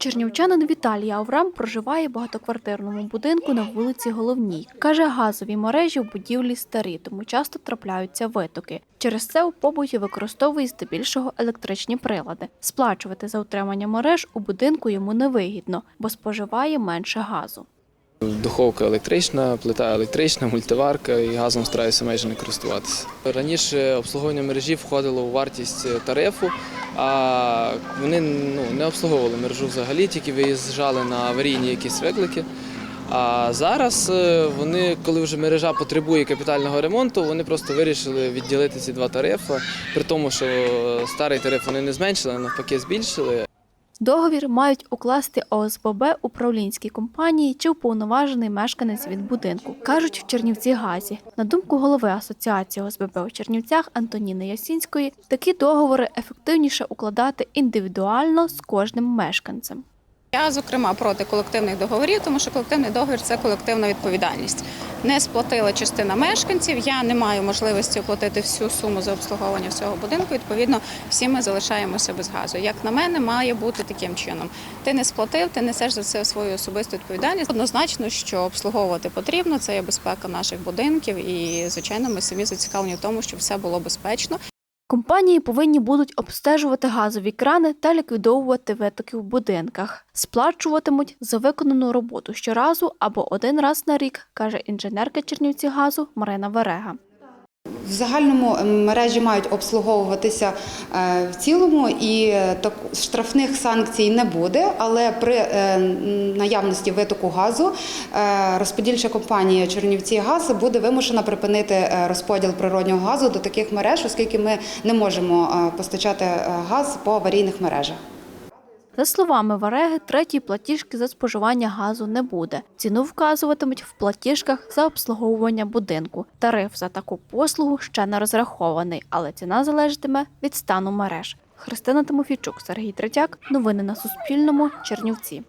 Чернівчанин Віталій Аврам проживає в багатоквартирному будинку на вулиці Головній. Каже, газові мережі в будівлі старі, тому часто трапляються витоки. Через це у побуті використовує здебільшого електричні прилади. Сплачувати за утримання мереж у будинку йому невигідно, бо споживає менше газу. Духовка електрична, плита електрична, мультиварка і газом стараюся майже не користуватися. Раніше обслуговування мережі входило у вартість тарифу, а вони ну, не обслуговували мережу взагалі, тільки виїжджали на аварійні якісь виклики. А зараз е, вони, коли вже мережа потребує капітального ремонту, вони просто вирішили відділити ці два тарифи, при тому, що старий тариф вони не зменшили, навпаки збільшили. Договір мають укласти ОСББ управлінській компанії чи уповноважений мешканець від будинку, кажуть в Чернівці Газі. На думку голови асоціації ОСББ у Чернівцях Антоніни Ясінської, такі договори ефективніше укладати індивідуально з кожним мешканцем. Я, зокрема, проти колективних договорів, тому що колективний договір це колективна відповідальність. Не сплатила частина мешканців. Я не маю можливості оплатити всю суму за обслуговування всього будинку. Відповідно, всі ми залишаємося без газу. Як на мене, має бути таким чином. Ти не сплатив, ти несеш за це свою особисту відповідальність. Однозначно, що обслуговувати потрібно. Це є безпека наших будинків, і звичайно, ми самі зацікавлені в тому, щоб все було безпечно. Компанії повинні будуть обстежувати газові крани та ліквідовувати витоки в будинках. Сплачуватимуть за виконану роботу щоразу або один раз на рік, каже інженерка Чернівці газу Марина Верега. В загальному е, мережі мають обслуговуватися е, в цілому, і е, так штрафних санкцій не буде. Але при наявності витоку газу розподільча компанія Чернівці Газ буде вимушена припинити розподіл природнього газу до таких мереж, оскільки ми не можемо постачати газ по аварійних мережах. За словами Вареги, третій платіжки за споживання газу не буде. Ціну вказуватимуть в платіжках за обслуговування будинку. Тариф за таку послугу ще не розрахований, але ціна залежатиме від стану мереж. Христина Тимофійчук, Сергій Третяк. Новини на Суспільному. Чернівці.